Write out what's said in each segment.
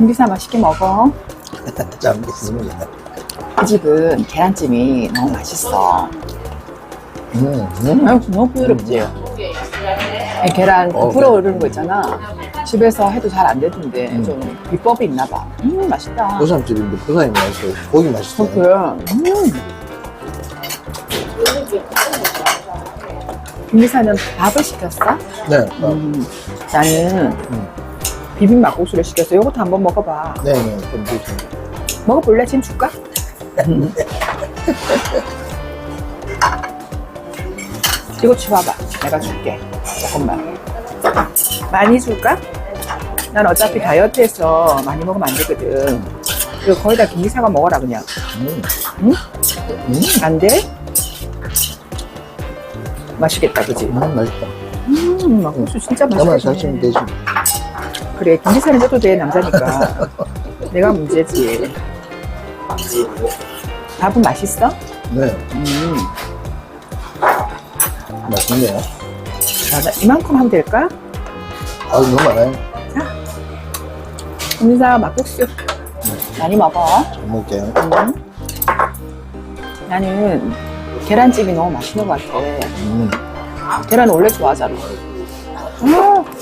김기사 맛있게 먹어. 이 집은 계란찜이 너무 맛있어. 음, 음. 아유, 너무 부드럽지? 이 계란 어, 불어오르는 거 있잖아. 집에서 해도 잘 안 되던데 음. 좀 비법이 있나 봐. 음, 맛있다. 부산집인데 부산이 맛있어요. 고기 맛있어요. 그래. 음. 김기사는 밥을 시켰어? 네, 어, 음, 나는 음. 비빔 막국수를 시켰어. 이것도 한번 먹어봐. 네, 네, 좀 주세요. 먹어볼래? 지금 줄까? 음. 이거 줘봐봐. 내가 줄게. 조금만. 많이 줄까? 난 어차피 다이어트해서 많이 먹으면 안 되거든. 이거 거의 다 김기사가 먹어라 그냥. 음, 응? 음, 안 돼? 맛있겠다, 그지? 음, 맛있다. 음, 막국수 진짜 나만 맛있겠네. 사시면 되지. 그래, 김기사는 해도 돼, 남자니까. 내가 문제지. 밥은 맛있어? 네, 음, 맛있네요. 자, 나 이만큼 하면 될까? 아, 너무 많아요. 김기사 막국수 많이 먹어. 잘 먹을게요. 음. 나는 계란찜이 너무 맛있는 것 같아. 음, 계란 원래 좋아하잖아. 음.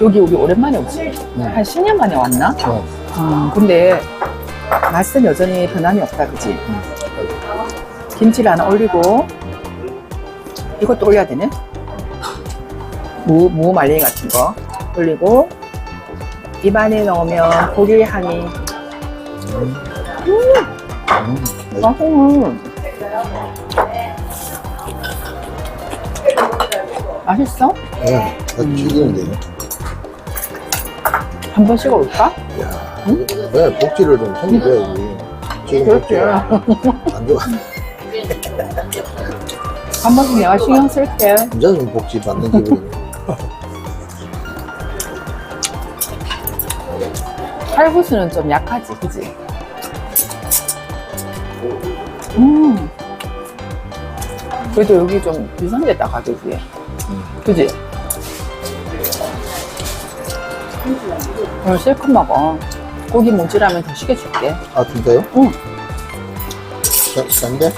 여기 우리 오랜만에 오지? 네. 한 10년 만에 왔나? 어, 음, 근데 맛은 여전히 변함이 없다, 그지? 음. 김치를 하나 올리고 이것도 올려야 되네? 무, 무 말랭이 같은 거 올리고 입안에 넣으면 고기의 향이 음, 맛있- 맛있음 맛있어? 네, 다 튀기는데요. 한번 씹어볼까? 야, 네, 복지를 좀 챙겨줘야지. 지금 그렇지 복지가 안 좋아. 한 번씩 내가 신경 쓸게 완전 복지 받는 기분이. 칼국수는 좀 약하지, 그지? 음. 그래도 여기 좀 비싼데다 가격이. 그지? 오늘 실컷 먹어. 고기 모질하면 더 시켜줄게. 아, 진짜요? 응. 싼- 싼데?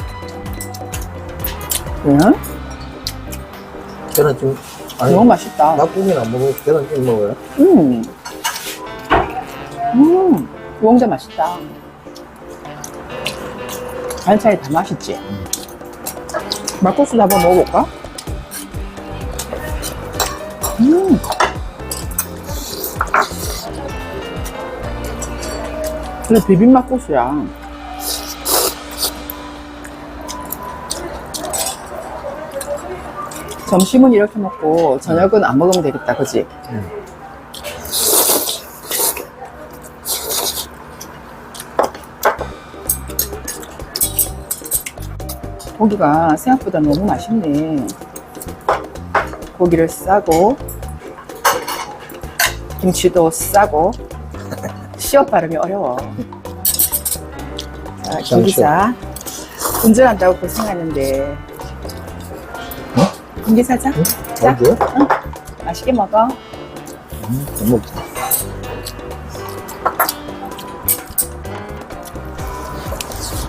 응? 계란찜, 아니, 너무 맛있다. 낙고기는 안 먹고 계란찜 먹어요? 음. 음. 우엉자 맛있다. 반찬이 다 맛있지? 막국수도 한번 먹어볼까? 음. 근데 비빔 막국수야. 점심은 이렇게 먹고 저녁은 안 먹으면 되겠다, 그지? 고기가 생각보다 너무 맛있네. 고기를 싸고, 김치도 싸고, 시옷 발음이 어려워. 자, 김기사. 운전한다고 고생하는데. 김기사자? 자, 아, 그래요? 맛있게 먹어. 음, 잘 먹자.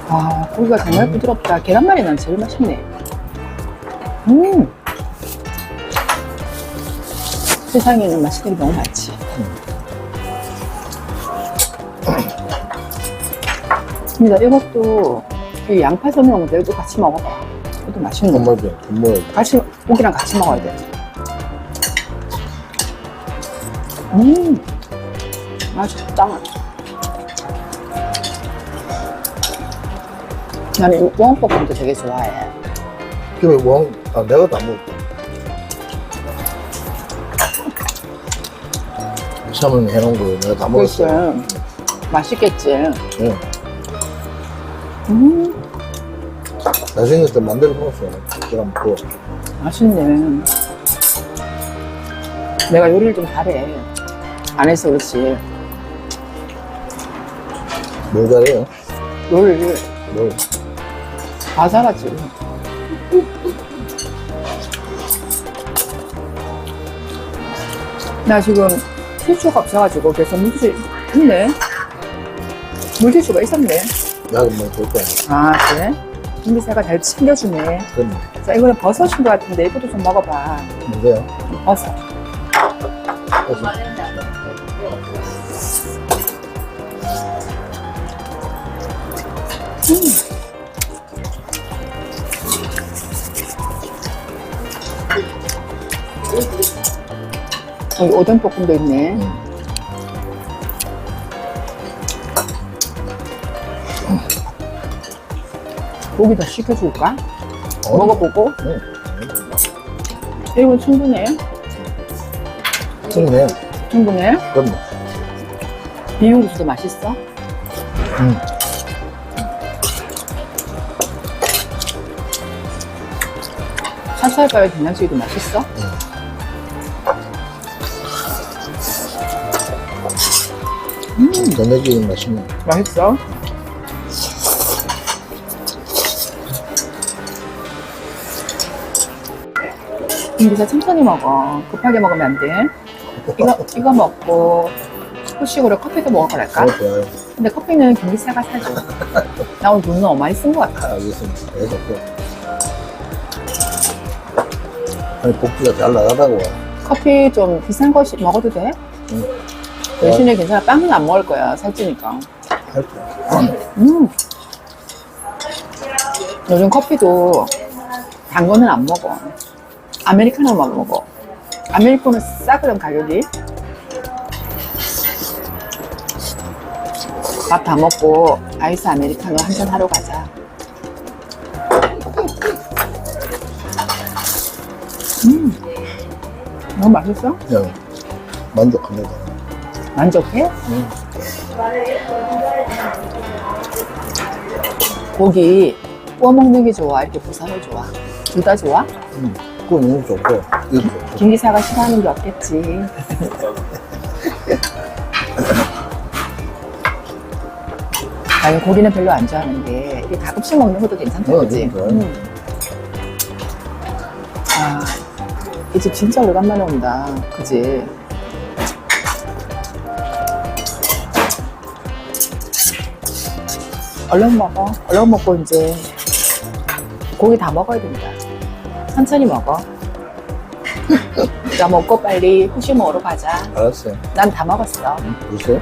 아, 고기가 정말 부드럽다. 계란말이 난 제일 맛있네. 음. 세상에는 맛있는 게 너무 많지. 근데 이것도 이 양파 선명 모델도 같이 먹어봐. 이것도 맛있는 거. 정말 좀 먹어야지. 같이, 고기랑 같이 먹어야 돼. 음. 맛있다. 나는 이 우엉볶음도 되게 좋아해. 그러면 뭐, 아, 내가 다 먹었다. 샤먼 해놓은 거 내가 다 글쎄, 먹었어. 맛있겠지. 네. 음, 또 만들어 먹었어. 계란 구워. 맛있네. 내가 요리를 좀 잘해. 안 해서 그렇지. 뭘 잘해요? 요리를 뭘. 다 잘하지. 나 지금 티슈가 없어가지고 그래서 물티슈 있네. 물티슈가 있었네. 야, 그럼 볼 거야. 아, 그래? 김기사가 잘 챙겨주네. 그럼 자, 이거는 버섯인 것 같은데 이것도 좀 먹어봐. 뭔데요? 버섯. 그래서 여기 오뎅 볶음도 있네. 음. 고기 더 시켜줄까? 어? 먹어보고. 네. 이거 충분해. 충분해. 충분해. 그럼 비빔국수도 맛있어. 음. 살살가요 된장찌개도 맛있어. 전자기름 맛있네. 맛있어. 김기사 천천히 먹어. 급하게 먹으면 안 돼. 이거, 이거 먹고 후식으로 커피도 먹어갈까? 그거 좋아요. 근데 커피는 김기사가 사줘. 나 오늘 돈 너무 많이 쓴 것 같아. 아, 알겠습니다. 계속 또. 아니, 복지가 잘 나가다고. 커피 좀 비싼 거 시- 먹어도 돼? 응. 대신에 괜찮아. 빵은 안 먹을 거야. 살찌니까. 할 때. 음. 요즘 커피도 단 거는 안 먹어. 아메리카노만 먹어. 아메리카노 싸거든 가격이. 밥 다 먹고 아이스 아메리카노 한 잔 하러 가자. 음, 너무 맛있어? 그냥 만족합니다. 만족해? 음. 고기 구워 먹는 게 좋아? 이렇게 부산을 좋아? 둘 다 좋아? 음. 그건 너무 좋고, 이거 좋고. 김기사가 싫어하는 게 없겠지. 아니 고기는 별로 안 좋아하는데 이렇게 가끔씩 먹는 것도 괜찮다 어, 그지? 그러니까. 아, 이 집 진짜 오래간만에 온다. 그지? 얼른 먹어. 얼른 먹고 이제 고기 다 먹어야 된다. 천천히 먹어. 나 먹고 빨리 후식 먹으러 가자. 알았어요. 난 다 먹었어. 음, 보세요.